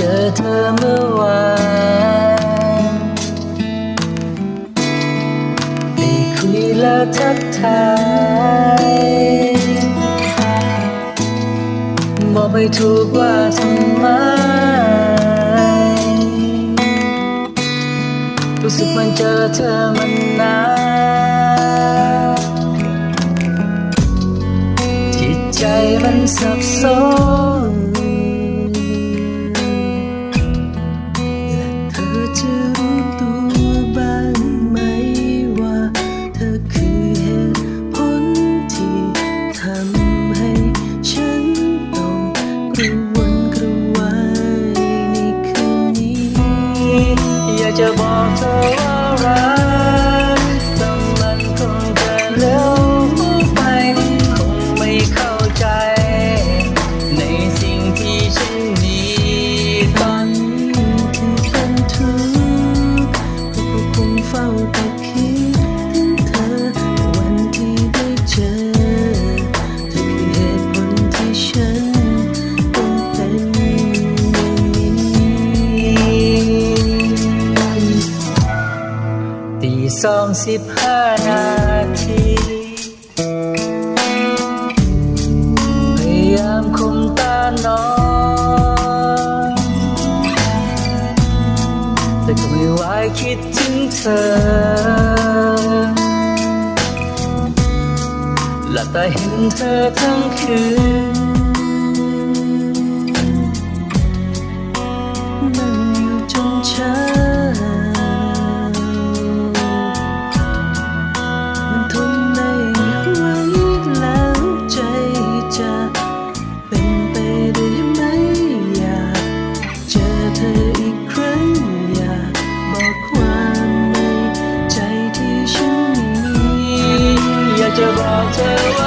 จอเธอเมื่อวานได้คุยแล้วทักทายบอกไม่ถูกว่าทำไม รู้สึกมันเจอเธอมันนานจิตใจมันสับสน จะบอกเธอว่ารักแต่มันคงจะเร็วไปคงไม่เข้าใจ ในสิ่งที่ฉันมีตอนนี้คือเป็นทุกข์ก็คงเฝ้าแต่คิด สองสิบห้านาทีพยายามคุมตานอนแต่ก็ไม่ไหวคิดถึงเธอ หลับตาเห็นเธอทั้งคืน อย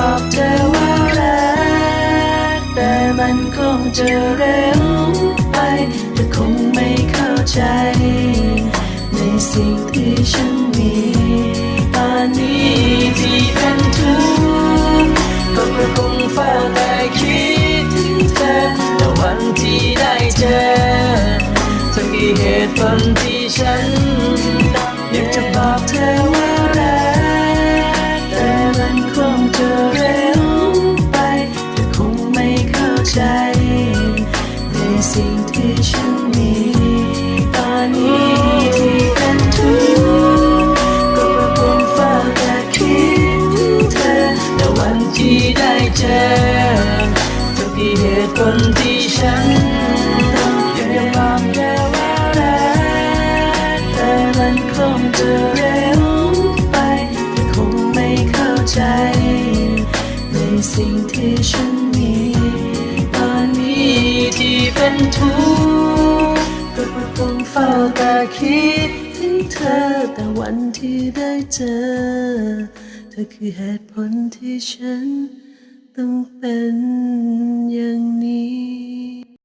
บอกเธอว่ารัก แต่มันคงจะเร็วไปเธอคงไม่เข้าใจ ในสิ่งที่ฉันมีตอนนี้ที่เป็นทุกข์ก็เพระคงเฝ้าแต่คิดถึงเธอแต่วันที่ได้เจอเธอมีเหตุผลที่ฉัน มีเหตุผลที่ฉันต้องยากจะบอกแค่ว่ารักแต่มันคงจะเร็วไปเธอคงไม่เข้าใจ ในสิ่งที่ฉันมีตอนนี้ที่เป็นทุกข์ก็เพราะคงเฝ้าแต่คิดถึงเธอแต่วันที่ได้เจอ เธอคือเหตุผลที่ฉัน ต้องเป็นอย่างนี้